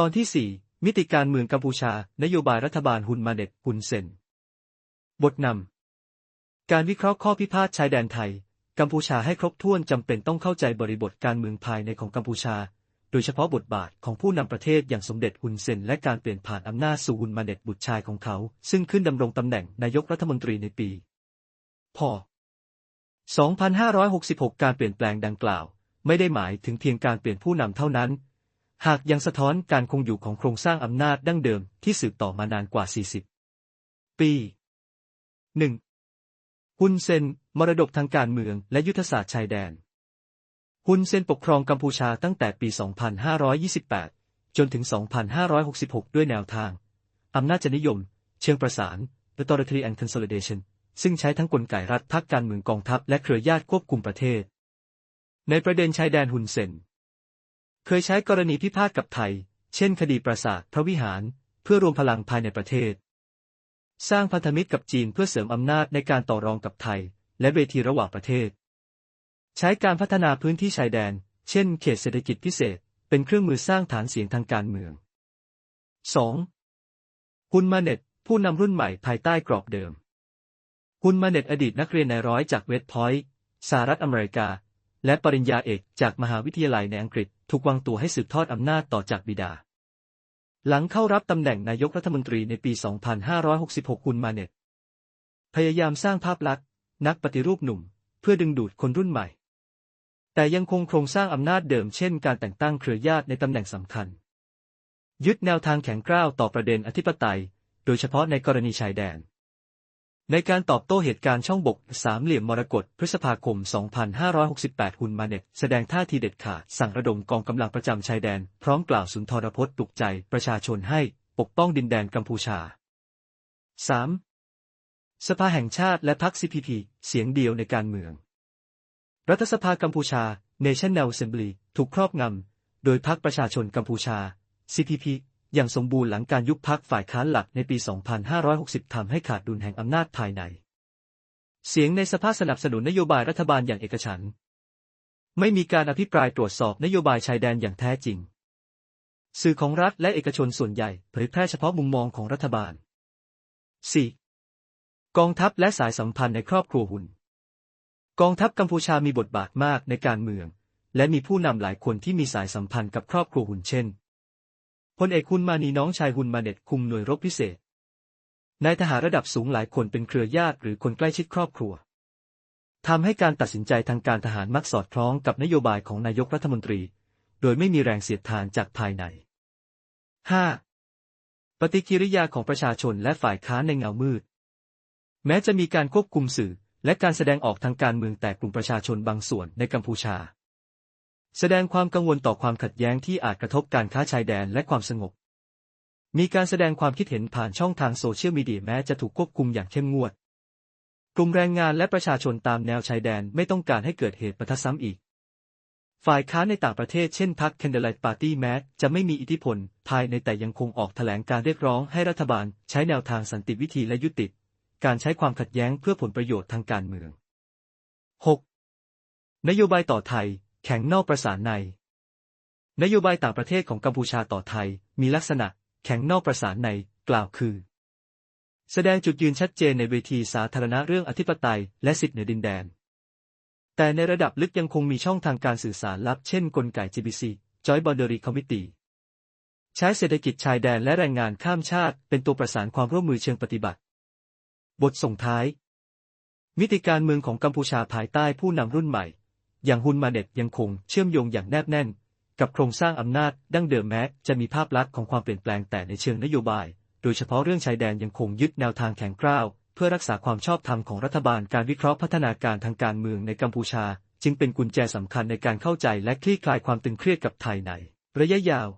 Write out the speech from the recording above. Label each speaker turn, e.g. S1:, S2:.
S1: ตอนที่ 4 มิติการเมืองกัมพูชา นโยบายรัฐบาลฮุนมาเน็ตฮุนเซน บทนำ การวิเคราะห์ข้อพิพาทชายแดนไทย กัมพูชาให้ครบถ้วนจำเป็นต้องเข้าใจบริบทการเมืองภายในของกัมพูชา โดยเฉพาะบทบาทของผู้นำประเทศอย่างสมเด็จฮุนเซน และการเปลี่ยนผ่านอำนาจสู่ฮุนมาเน็ตบุตรชายของเขา ซึ่งขึ้นดำรงตำแหน่งนายกรัฐมนตรีในปี พ.2566 การเปลี่ยนแปลงดังกล่าว ไม่ได้หมายถึงเพียงการเปลี่ยนผู้นำเท่านั้น หากยังสะท้อนการคงอยู่ของโครงสร้างอำนาจดั้งเดิมที่สืบต่อมานานกว่า 40 ปี 1. ฮุนเซน มรดกทางการเมืองและยุทธศาสตร์ชายแดนฮุนเซนปกครองกัมพูชาตั้งแต่ปี 2528 จนถึง 2566 ด้วยแนวทาง อำนาจนิยม เชิงประสาน Authority and Consolidation ซึ่งใช้ทั้งกลไกรัฐพักการเมืองกองทัพและเครือญาติควบคุมประเทศ ในประเด็นชายแดนฮุนเซน เคยใช้กรณีพิพาทกับไทย เช่นคดีปราสาทพระวิหาร เพื่อรวมพลังภายในประเทศ สร้างพันธมิตรกับจีนเพื่อเสริมอำนาจในการต่อรองกับไทย และเวทีระหว่างประเทศ ใช้การพัฒนาพื้นที่ชายแดน เช่น เขตเศรษฐกิจพิเศษ เป็นเครื่องมือสร้างฐานเสียงทางการเมือง 2. ฮุนมาเน็ตผู้นำรุ่นใหม่ภายใต้กรอบเดิมฮุนมาเน็ตอดีตนักเรียนนายร้อยจากเวสต์พอยต์สหรัฐอเมริกา และปริญญาเอกจากมหาวิทยาลัยในอังกฤษ ถูกวางตัวให้สืบทอดอำนาจต่อจากบิดา หลังเข้ารับตำแหน่งนายกรัฐมนตรีในปี 2566ฮุนมาเน็ต พยายามสร้างภาพลักษณ์ นักปฏิรูปหนุ่ม เพื่อดึงดูดคนรุ่นใหม่ แต่ยังคงโครงสร้างอำนาจเดิมเช่นการแต่งตั้งเครือญาติในตำแหน่งสำคัญ ยึดแนวทางแข็งกร้าวต่อประเด็นอธิปไตย โดยเฉพาะในกรณีชายแดน ในการตอบโต้เหตุการณ์ช่องบกสามเหลี่ยมมรกตพฤษภาคม 2568 ฮุนมาเน็ต แสดงท่าทีเด็ดขาด สั่งระดมกองกำลังประจำชายแดน พร้อมกล่าวสุนทรพจน์ปลุกใจประชาชนให้ปกป้องดินแดนกัมพูชา 3. สภาแห่งชาติและพรรค CPP เสียงเดียวในการเมือง รัฐสภากัมพูชา National Assembly ถูกครอบงำ โดยพรรคประชาชนกัมพูชา CPP อย่างสมบูรณ์หลังการยุบพักฝ่ายค้านหลักในปี 2560 ทำให้ขาดดุลแห่งอำนาจภายใน เสียงในสภาสนับสนุนนโยบายรัฐบาลอย่างเอกฉันท์ไม่มีการอภิปรายตรวจสอบนโยบายชายแดนอย่างแท้จริง สื่อของรัฐและเอกชนส่วนใหญ่เผยแพร่เฉพาะมุมมองของรัฐบาล 4. กองทัพและสายสัมพันธ์ในครอบครัวหุ่น กองทัพกัมพูชามีบทบาทมากในการเมือง และมีผู้นำหลายคนที่มีสายสัมพันธ์กับครอบครัวหุ่นเช่น พลเอกฮุนมานีน้องชายฮุนมาเน็ตคุมหน่วยรบพิเศษ นายทหารระดับสูงหลายคนเป็นเครือญาติหรือคนใกล้ชิดครอบครัวทำให้การตัดสินใจทางการทหารมักสอดคล้องกับนโยบายของนายกรัฐมนตรี โดยไม่มีแรงเสียดทานจากภายใน 5. ปฏิกิริยาของประชาชนและฝ่ายค้านในเงามืด แม้จะมีการควบคุมสื่อและการแสดงออกทางการเมืองแต่กลุ่มประชาชนบางส่วนในกัมพูชา แสดงความกังวลต่อความขัดแย้งที่อาจกระทบการค้าชายแดนและความสงบ มีการแสดงความคิดเห็นผ่านช่องทางโซเชียลมีเดียแม้จะถูกควบคุมอย่างเข้มงวด กลุ่มแรงงานและประชาชนตามแนวชายแดนไม่ต้องการให้เกิดเหตุประทัซ้ำอีก ฝ่ายค้านในต่างประเทศเช่นพรรค Candlelight Party แม้จะไม่มีอิทธิพล ภายในแต่ยังคงออกแถลงการเรียกร้องให้รัฐบาลใช้แนวทางสันติวิธีและยุติ การใช้ความขัดแย้งเพื่อผลประโยชน์ทางการเมือง 6. นโยบายต่อไทย แข็งนอกประสานใน นโยบายต่างประเทศของกัมพูชาต่อไทย มีลักษณะ แข็งนอกประสานใน กล่าวคือ แสดงจุดยืนชัดเจนในเวทีสาธารณะเรื่องอธิปไตยและสิทธิเหนือดินแดน แต่ในระดับลึกยังคงมีช่องทางการสื่อสารลับเช่นกลไก GBC Joint Boundary Committee ใช้เศรษฐกิจชายแดนและแรงงานข้ามชาติ เป็นตัวประสานความร่วมมือเชิงปฏิบัติ บทส่งท้าย มิติการเมืองของกัมพูชาภายใต้ผู้นำรุ่นใหม่ อย่างฮุนมาเน็ตยังคงเชื่อมโยงอย่างแนบแน่น กับโครงสร้างอำนาจดั้งเดิมแม้จะมีภาพลักษณ์ของความเปลี่ยนแปลงแต่ในเชิงนโยบาย โดยเฉพาะเรื่องชายแดนยังคงยึดแนวทางแข็งกร้าว เพื่อรักษาความชอบธรรมของรัฐบาลการวิเคราะห์พัฒนาการทางการเมืองในกัมพูชา จึงเป็นกุญแจสำคัญในการเข้าใจและคลี่คลายความตึงเครียดกับไทยในระยะยาว